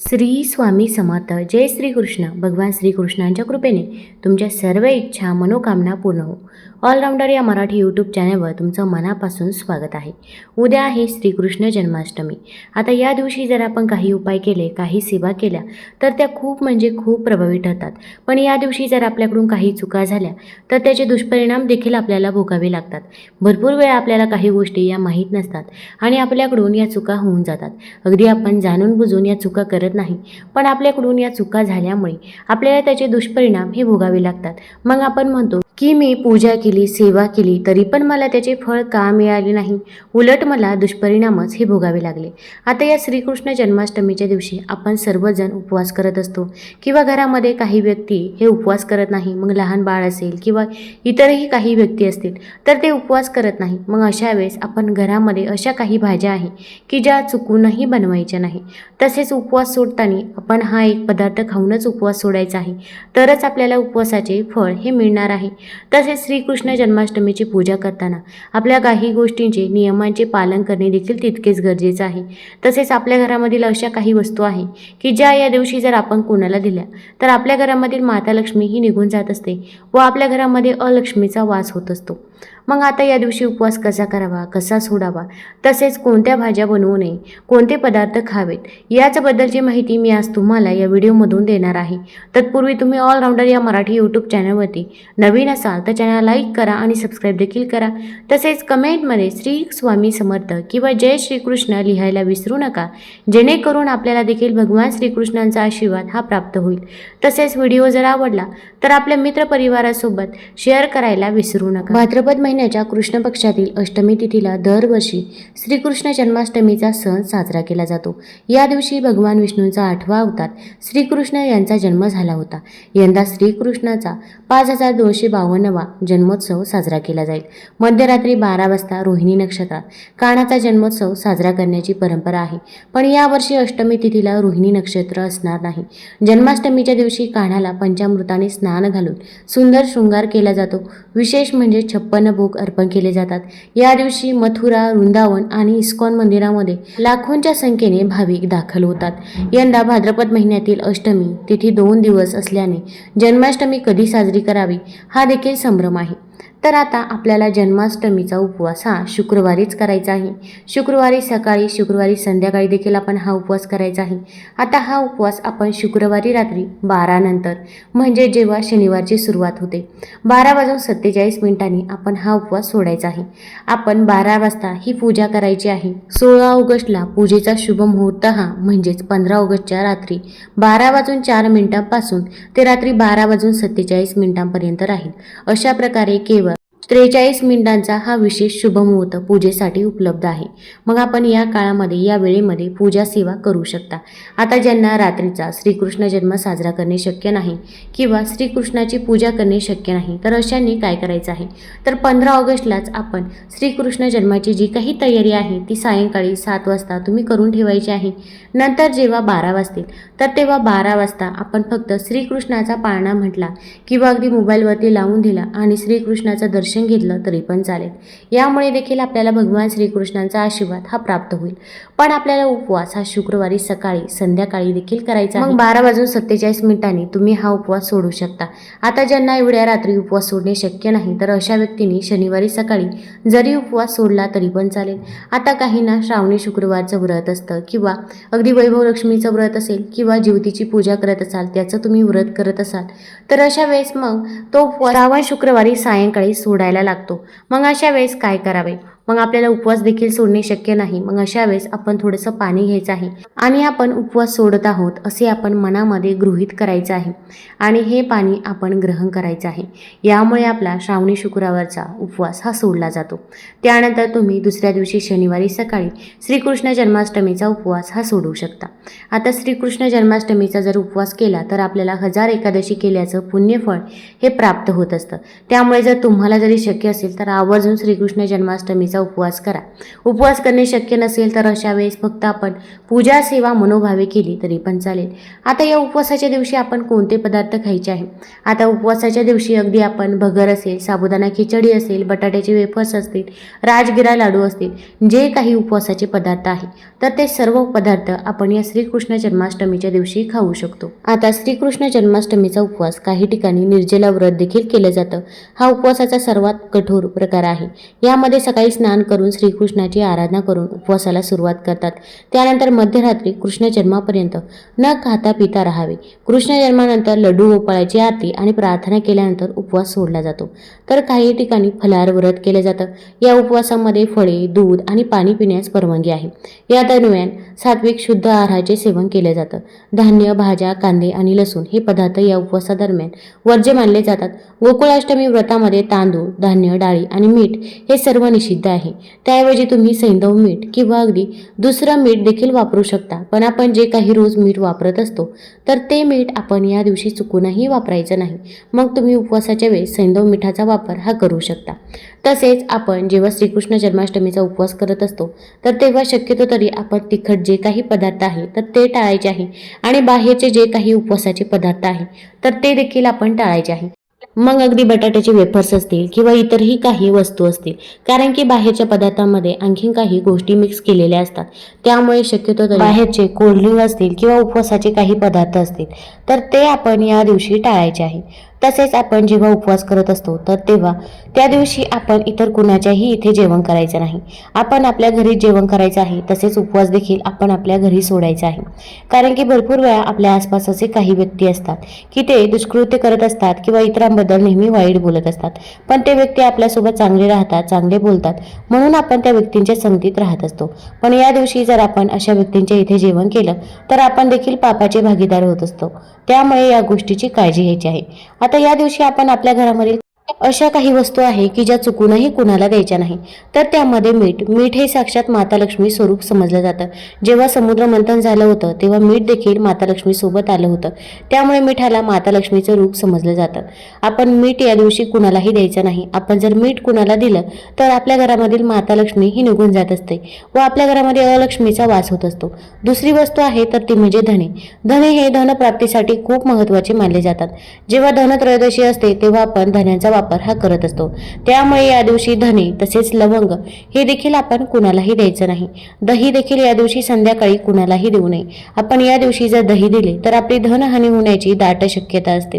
श्री स्वामी समर्थ. जय श्रीकृष्ण भगवान श्रीकृष्णांच्या कृपेने तुमच्या सर्व इच्छा मनोकामना पूर्ण हो. ऑलराऊंडर या मराठी यूट्यूब चॅनलवर तुमचं मनापासून स्वागत आहे. उद्या आहे श्रीकृष्ण जन्माष्टमी. आता या दिवशी जर आपण काही उपाय केले काही सेवा केल्या तर त्या खूप म्हणजे खूप प्रभावी ठरतात. पण या दिवशी जर आपल्याकडून काही चुका झाल्या तर त्याचे दुष्परिणाम देखील आपल्याला भोगावे लागतात. भरपूर वेळा आपल्याला काही गोष्टी या माहीत नसतात आणि आपल्याकडून या चुका होऊन जातात. अगदी आपण जाणून बुजून या चुका करत नाही. पण आपल्याकडून या चुका झाल्यामुळे आपल्याला त्याचे दुष्परिणाम हे भोगावे लागतात. मग आपण म्हणतो की मी पूजा केली सेवा केली तरी पण मला त्याचे फळ का मिळाले नाही? उलट मला दुष्परिणामच हे भोगावे लागले. आता या श्रीकृष्ण जन्माष्टमीच्या दिवशी आपण सर्वजण उपवास करत असतो किंवा घरामध्ये काही व्यक्ती हे उपवास करत नाही मग लहान बाळ असेल किंवा इतरही काही व्यक्ती असतील तर ते उपवास करत नाही. मग अशा वेळेस आपण घरामध्ये अशा काही भाज्या आहे की ज्या चुकूनही बनवायच्या नाही. तसेच उपवास सोडताना आपण हा एक पदार्थ खाऊनच उपवास सोडायचा आहे. तरच आपल्याला उपवासाचे फळ हे मिळणार आहे. तसेच श्रीकृष्ण जन्माष्टमीची पूजा करताना आपल्या काही गोष्टींचे नियमांचे पालन करणे देखील तितकेच गरजेचं आहे. तसेच आपल्या घरामधील अशा काही वस्तू आहे की ज्या या दिवशी जर आपण कोणाला दिल्या तर आपल्या घरामधील माता लक्ष्मी ही निघून जात असते व आपल्या घरामध्ये अलक्ष्मीचा वास होत असतो. मग आता या दिवशी उपवास कसा करावा कसा सोडावा तसेच कोणत्या भाज्या बनवू नये कोणते पदार्थ खावेत याचबद्दलची माहिती मी आज तुम्हाला या व्हिडिओमधून देणार आहे. तत्पूर्वी तुम्ही ऑलराऊंडर या मराठी यूट्यूब चॅनलवरती नवीन असाल तर चॅनल लाईक करा आणि सबस्क्राईब देखील करा. तसेच कमेंटमध्ये श्री स्वामी समर्थ किंवा जय श्रीकृष्ण लिहायला विसरू नका जेणेकरून आपल्याला देखील भगवान श्रीकृष्णांचा आशीर्वाद हा प्राप्त होईल. तसेच व्हिडिओ जर आवडला तर आपल्या मित्रपरिवारासोबत शेअर करायला विसरू नका. भाद्रपद महिन्याच्या कृष्ण पक्षातील अष्टमी तिथीला दरवर्षी श्रीकृष्ण जन्माष्टमीचा सण साजरा केला जातो. या दिवशी भगवान विष्णूंचा आठवा अवतार श्रीकृष्ण यांचा जन्म झाला होता. यंदा श्रीकृष्णाचा पाच हजार दोनशे बावन्नवा जन्मोत्सव साजरा केला जाईल. मध्यरात्री बारा वाजता रोहिणी नक्षत्रात काणाचा जन्मोत्सव साजरा करण्याची परंपरा आहे. पण यावर्षी अष्टमी तिथीला रोहिणी नक्षत्र असणार नाही. जन्माष्टमीच्या दिवशी काढाला पंचामृताने स्नान घालून सुंदर शृंगार केला जातो. विशेष म्हणजे छप्पन्न भोग अर्पण केले जातात. या दिवशी मथुरा वृंदावन आणि इस्कॉन मंदिरामध्ये लाखोंच्या संख्येने भाविक दाखल होतात. यंदा भाद्रपद महिन्यातील अष्टमी तिथी दोन दिवस असल्याने जन्माष्टमी कधी साजरी करावी हा देखील संभ्रम आहे. तर आता आपल्याला जन्माष्टमीचा उपवास हा शुक्रवारीच करायचा आहे. शुक्रवारी सकाळी शुक्रवारी संध्याकाळी देखील आपण हा उपवास करायचा आहे. आता हा उपवास आपण शुक्रवारी रात्री बारानंतर म्हणजे जेव्हा शनिवारची सुरुवात होते बारा वाजून सत्तेचाळीस मिनिटांनी आपण हा उपवास सोडायचा आहे. आपण बारा वाजता ही पूजा करायची आहे. सोळा ऑगस्टला पूजेचा शुभ मुहूर्त हा म्हणजेच पंधरा ऑगस्टच्या रात्री बारा वाजून चार मिनिटांपासून ते रात्री बारा वाजून सत्तेचाळीस मिनिटांपर्यंत राहील. अशा प्रकारे केवळ त्रेचाळीस मिनिटांचा हा विशेष शुभमुहूर्त पूजेसाठी उपलब्ध आहे. मग आपण या काळामध्ये या वेळेमध्ये पूजा सेवा करू शकता. आता ज्यांना रात्रीचा श्रीकृष्ण जन्म साजरा करणे शक्य नाही किंवा श्रीकृष्णाची पूजा करणे शक्य नाही तर अशांनी काय करायचं आहे? तर पंधरा ऑगस्टलाच आपण श्रीकृष्ण जन्माची जी काही तयारी आहे ती सायंकाळी सात वाजता तुम्ही करून ठेवायची आहे. नंतर जेव्हा बारा वाजतील तर तेव्हा बारा वाजता आपण फक्त श्रीकृष्णाचा पाळणा म्हटला किंवा अगदी मोबाईलवरती लावून दिला आणि श्रीकृष्णाचं दर्शन घेतलं तरी पण चालेल. यामुळे देखील आपल्याला भगवान श्रीकृष्णांचा आशीर्वाद हा प्राप्त होईल. पण आपल्याला उपवास हा शुक्रवारी सकाळी संध्याकाळी देखील करायचा. मग बारा वाजून सत्तेचाळीस मिनिटांनी तुम्ही हा उपवास सोडू शकता. आता ज्यांना एवढ्या रात्री उपवास सोडणे शक्य नाही तर अशा व्यक्तींनी शनिवारी सकाळी जरी उपवास सोडला तरी पण चालेल. आता काहींना श्रावणी शुक्रवारचं व्रत असतं किंवा अगदी वैभव लक्ष्मीचं व्रत असेल किंवा ज्योतीची पूजा करत असाल त्याचं तुम्ही व्रत करत असाल तर अशा वेळेस मग तो श्रावण शुक्रवारी सायंकाळी सोडायला लागतो. मग अशा वेळेस काय करावे? मग आपल्याला उपवास देखील सोडणे शक्य नाही. मग अशा वेळेस आपण थोडंसं पाणी घ्यायचं आहे आणि आपण उपवास सोडत आहोत असे आपण मनामध्ये गृहीत करायचं आहे आणि हे पाणी आपण ग्रहण करायचं आहे. यामुळे आपला श्रावणी शुक्रवारचा उपवास हा सोडला जातो. त्यानंतर तुम्ही दुसऱ्या दिवशी शनिवारी सकाळी श्रीकृष्ण जन्माष्टमीचा उपवास हा सोडू शकता. आता श्रीकृष्ण जन्माष्टमीचा जर उपवास केला तर आपल्याला हजार एकादशी केल्याचं पुण्यफळ हे प्राप्त होत असतं. त्यामुळे जर तुम्हाला जरी शक्य असेल तर आवर्जून श्रीकृष्ण जन्माष्टमीचा जन्माष्टमीचा उपवास करा. उपवास करणे शक्य नसेल तर अशा वेळेस फक्त आपण पूजा सेवा मनोभावे केली तरी पण चालेल. आता या उपवासाच्या दिवशी आपण कोणते पदार्थ खायचे आहे? आता उपवासाच्या दिवशी अगदी आपण भगर असेल साबुदाणा खिचडी असेल बटाट्याचे वेफर्स असतील राजगिरा लाडू असतील जे काही उपवासाचे पदार्थ आहे तर ते सर्व पदार्थ आपण या श्रीकृष्ण जन्माष्टमीच्या दिवशी खाऊ शकतो. आता श्रीकृष्ण जन्माष्टमीचा उपवास काही ठिकाणी निर्जला व्रत देखील केलं जातं. हा उपवासाचा सर्वात कठोर प्रकार आहे. यामध्ये सकाळी स्नान करून श्रीकृष्णाची आराधना करून उपवासाला सुरुवात करतात. त्यानंतर मध्यरात्री कृष्ण जन्मापर्यंत न खाता पिता राहावे. कृष्ण जन्मानंतर लड्डू गोपाळाची आरती आणि प्रार्थना केल्यानंतर उपवास सोडला जातो. तर काही ठिकाणी फलाहार व्रत केलं जातं. या उपवासामध्ये फळे दूध आणि पाणी पिण्यास परवानगी आहे. या दरम्यान सात्विक शुद्ध आहाराचे सेवन केले जातं. धान्य भाज्या कांदे आणि लसूण हे पदार्थ या उपवासादरम्यान वर्ज्य मानले जातात. गोकुळाष्टमी व्रतामध्ये तांदूळ धान्य डाळी आणि मीठ हे सर्व निषिद्ध आहे. त्याऐवजी तुम्ही सैंधव मीठ किंवा अगदी दुसरं मीठ देखील वापरू शकता. पण आपण जे काही रोज मीठ वापरत असतो तर ते मीठ आपण या दिवशी चुकूनही वापरायचं नाही. मग तुम्ही उपवासाच्या वेळेस सैंधव मिठाचा वापर हा करू शकता. तसेच आपण जेव्हा श्रीकृष्ण जन्माष्टमीचा उपवास करत असतो तर तेव्हा शक्यतो तरी आपण तिखट जे काही पदार्थ आहे तर ते टाळायचे आहे. आणि बाहेरचे जे काही उपवासाचे पदार्थ आहे तर ते देखील आपण टाळायचे आहे. मग अगदी बटाट्याचे वेफर्स असतील किंवा इतरही काही वस्तू असतील. कारण की बाहेरच्या पदार्थांमध्ये आणखीन काही गोष्टी मिक्स केलेल्या असतात. त्यामुळे शक्यतो बाहेरचे कोल्ड्रिंक असतील किंवा उपवासाचे काही पदार्थ असतील तर ते आपण या दिवशी टाळायचे आहे. तसेच आपण जेव्हा उपवास करत असतो तर तेव्हा त्या दिवशी आपण इतर कुणाच्याही इथे जेवण करायचं नाही. आपण आपल्या घरी जेवण करायचं आहे तसेच उपवास देखील आपण आपल्या घरी सोडायचा आहे. कारण की भरपूर वेळा आपल्या आसपास असे काही व्यक्ती असतात की ते दुष्कृत्य करत असतात किंवा इतरांबद्दल नेहमी वाईट बोलत असतात. पण ते व्यक्ती आपल्यासोबत चांगले राहतात चांगले बोलतात म्हणून आपण त्या व्यक्तींच्या संगतीत राहत असतो. पण या दिवशी जर आपण अशा व्यक्तींच्या इथे जेवण केलं तर आपण देखील पापाचे भागीदार होत असतो. त्यामुळे या गोष्टीची काळजी घ्यायची आहे. आता या दिवशी आपण आपल्या घरामधील अशा काही वस्तू आहे की ज्या चुकूनही कुणाला द्यायच्या नाही. तर त्यामध्ये मीठ. मीठ हे साक्षात माता लक्ष्मी स्वरूप समजलं जातं. जेव्हा समुद्र मंथन झालं होतं तेव्हा मीठ देखील माता लक्ष्मी सोबत आलं होतं. त्यामुळे मिठाला माता लक्ष्मीचं रूप समजलं जातं. आपण मीठ या दिवशी कुणालाही द्यायचं नाही. आपण जर मीठ कुणाला दिलं तर आपल्या घरामधील माता लक्ष्मी ही निघून जात असते व आपल्या घरामध्ये अलक्ष्मीचा वास होत असतो. दुसरी वस्तू आहे तर ती म्हणजे धने. धने हे धनप्राप्तीसाठी खूप महत्त्वाचे मानले जातात. जेव्हा धनत्रयोदशी असते तेव्हा आपण धन्याचा वापर हा करत असतो. त्यामुळे या दिवशी धने तसेच लवंग हे देखील आपण कुणालाही द्यायचं नाही. दही देखील या दिवशी संध्याकाळी कुणालाही देऊ नये. आपण या दिवशी जर दही दिले तर आपली धनहानी होण्याची दाट शक्यता असते.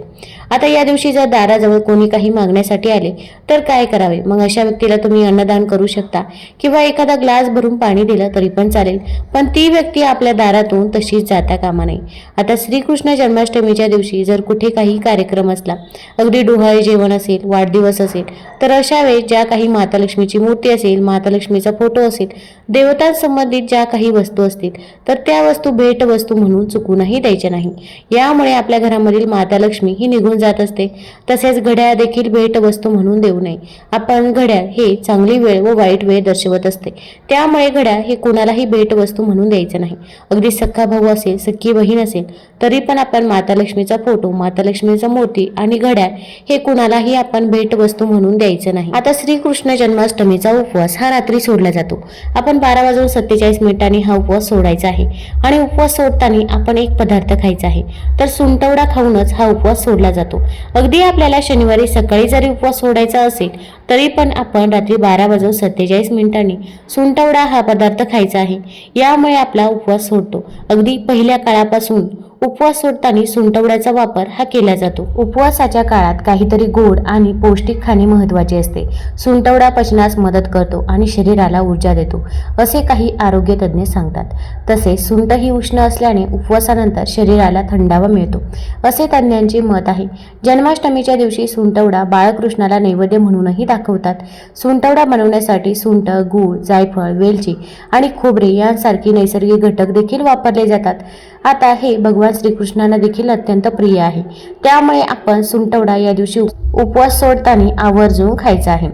आता या दिवशी जर दाराजवळ कोणी काही मागण्यासाठी आले तर काय करावे? मग अशा व्यक्तीला तुम्ही अन्नदान करू शकता किंवा एखादा ग्लास भरून पाणी दिलं तरी पण चालेल पण ती व्यक्ती आपल्या दारातून तशीच जाता कामा नये. आता श्रीकृष्ण जन्माष्टमीच्या दिवशी जर कुठे काही कार्यक्रम असला अगदी डोहाळे जेवण असेल वाढदिवस असेल. तर अशा वेळेस ज्या काही माता लक्ष्मीची मूर्ती असेल माता लक्ष्मीचा फोटो असेल देवतांसंबंधित ज्या काही वस्तू असतील तर त्या वस्तू भेट वस्तू म्हणून चुकूनही द्यायच्या नाही. यामुळे आपल्या घरामधील माता लक्ष्मी ही निघून जात असते. तसेच घड्याळ देखील भेट वस्तू म्हणून देऊ नये. आपण घड्याळ हे चांगली वेळ व वाईट वेळ दर्शवत असते. त्यामुळे घड्याळ हे कोणालाही भेट वस्तू म्हणून द्यायचं नाही. अगदी सख्खा भाऊ असेल सख्खी बहीण असेल तरी पण आपण माता लक्ष्मीचा फोटो मातालक्ष्मीचा मूर्ती आणि घड्याळ हे कुणालाही आपण भेट वस्तू म्हणून द्यायचं नाही. आता श्रीकृष्ण जन्माष्टमीचा उपवास हा रात्री सोडला जातो. आपण बारा वाजून सत्तेचाळीस मिनिटांनी हा उपवास सोडायचा आहे. आणि उपवास सोडताना आपण एक पदार्थ खायचा आहे. तर सुंटवडा खाऊनच हा उपवास सोडला जातो. अगदी आपल्याला शनिवारी सकाळी जरी उपवास सोडायचा असेल तरी पण आपण रात्री बारा वाजून सत्तेचाळीस मिनिटांनी सुंटवडा हा पदार्थ खायचा आहे. यामुळे आपला उपवास सोडतो. अगदी पहिल्या काळापासून उपवास सोडताना सुंटवड्याचा वापर हा केला जातो. उपवासाच्या काळात काहीतरी गोड आणि पौष्टिक खाणे महत्त्वाचे असते. सुंटवडा पचनास मदत करतो आणि शरीराला ऊर्जा देतो असे काही आरोग्य तज्ज्ञ सांगतात. तसेच सुंट ही उष्ण असल्याने उपवासानंतर शरीराला थंडावा मिळतो असे तज्ज्ञांचे मत आहे. जन्माष्टमीच्या दिवशी सुंटवडा बाळकृष्णाला नैवेद्य म्हणूनही दाखवतात. सुंटवडा बनवण्यासाठी सुंट गूळ जायफळ वेलची आणि खोबरे यांसारखी नैसर्गिक घटक देखील वापरले जातात. आता हे भगवान श्रीकृष्णांना देखील अत्यंत प्रिय आहे. त्यामुळे आपण सुंटवडा या दिवशी उपवास सोडताना आवर्जून खायचा आहे.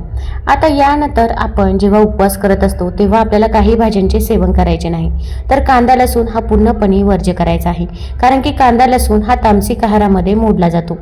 आता यानंतर आपण जेव्हा उपवास करत असतो तेव्हा आपल्याला काही भाज्यांचे सेवन करायचे नाही. तर कांदा लसूण हा पूर्णपणे वर्ज्य करायचा आहे. कारण की कांदा लसूण हा तामसिक आहारामध्ये मोडला जातो.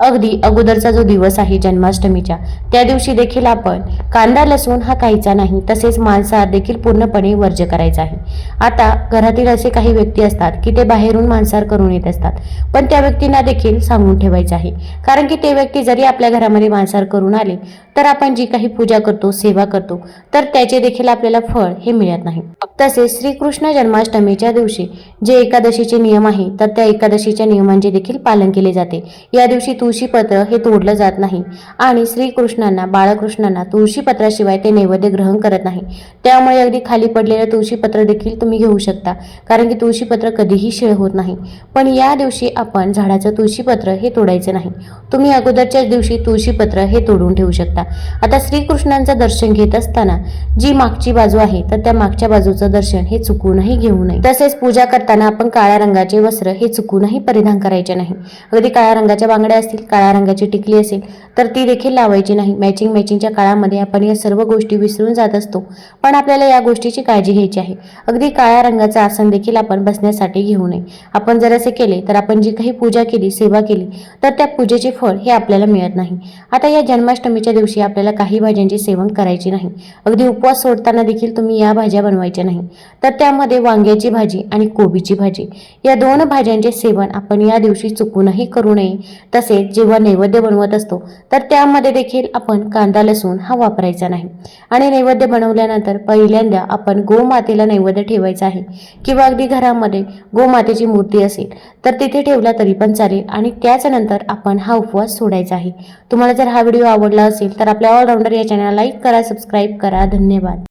अगदी अगोदरचा जो दिवस आहे जन्माष्टमीच्या त्या दिवशी देखील आपण कांदा लसूण हा खायचा नाही तसेच मांसाहार देखील पूर्णपणे वर्ज्य करायचा आहे. आता घरातील असे काही व्यक्ती असतात की ते बाहेरून मांसाहार करून येत असतात. पण त्या व्यक्तींना देखील सांगून ठेवायचं आहे. कारण की ते व्यक्ती जरी आपल्या घरामध्ये मांसाहार करून आले तर आपण जी काही पूजा करतो सेवा करतो तर त्याचे देखील आपल्याला फळ हे मिळत नाही. तसेच श्रीकृष्ण जन्माष्टमीच्या दिवशी जे एकादशीचे नियम आहे तर त्या एकादशीच्या नियमांचे देखील पालन केले जाते. या दिवशी तुळशीपत्र हे तोडलं जात नाही आणि श्रीकृष्णांना बाळकृष्णांना तुळशीपत्राशिवाय ते नैवेद्य ग्रहण करत नाही. त्यामुळे अगदी खाली पडलेलं तुळशीपत्र देखील तुम्ही घेऊ शकता कारण की तुळशीपत्र कधीही शिळ होत नाही. पण या दिवशी आपण झाडाचं तुळशीपत्र हे तोडायचं नाही. तुम्ही अगोदरच्याच दिवशी तुळशीपत्र हे तोडून ठेवू शकता. आता श्रीकृष्णांचं दर्शन घेत असताना जी मागची बाजू आहे तर त्या मागच्या बाजूचं दर्शन हे चुकूनही घेऊ नये. तसेच पूजा करताना आपण काळ्या रंगाचे वस्त्र हे चुकूनही परिधान करायचे नाही. अगदी काळ्या रंगाच्या बांगड्या असतील काळ्या रंगाची टिकली असेल तर ती देखील लावायची नाही. मॅचिंग मॅचिंगच्या काळामध्ये आपण या सर्व गोष्टी विसरून जात असतो. पण आपल्याला या गोष्टीची काळजी घ्यायची आहे. अगदी काळ्या रंगाचं आसन देखील आपण बसण्यासाठी घेऊ नये. आपण जर असे केले तर आपण जी काही पूजा केली सेवा केली तर त्या पूजेचे फळ हे आपल्याला मिळत नाही. आता या जन्माष्टमीच्या दिवशी आपल्याला काही भाज्यांचे सेवन करायचे नाही. अगदी उपवास सोडताना देखील तुम्ही या भाज्या बनवायच्या नाही. तर त्यामध्ये वांग्याची भाजी आणि कोबीची भाजी या दोन भाज्यांचे सेवन आपण या दिवशी चुकूनही करू नये. तसेच जेव्हा नैवेद्य बनवत असतो तर त्यामध्ये देखील आपण कांदा लसूण हा वापरायचा नाही. आणि नैवेद्य बनवल्यानंतर पहिल्यांदा आपण गोमातेला नैवेद्य ठेवायचा आहे. किंवा अगदी घरामध्ये गोमातेची मूर्ती असेल तर तिथे ठेवला तरी पण चालेल. आणि त्याच नंतर आपण हा उपवास सोडायचा आहे. तुम्हाला जर हा व्हिडिओ आवडला असेल तर आपल्या ऑलराऊंडर या चॅनलला लाईक करा सबस्क्राईब करा. धन्यवाद.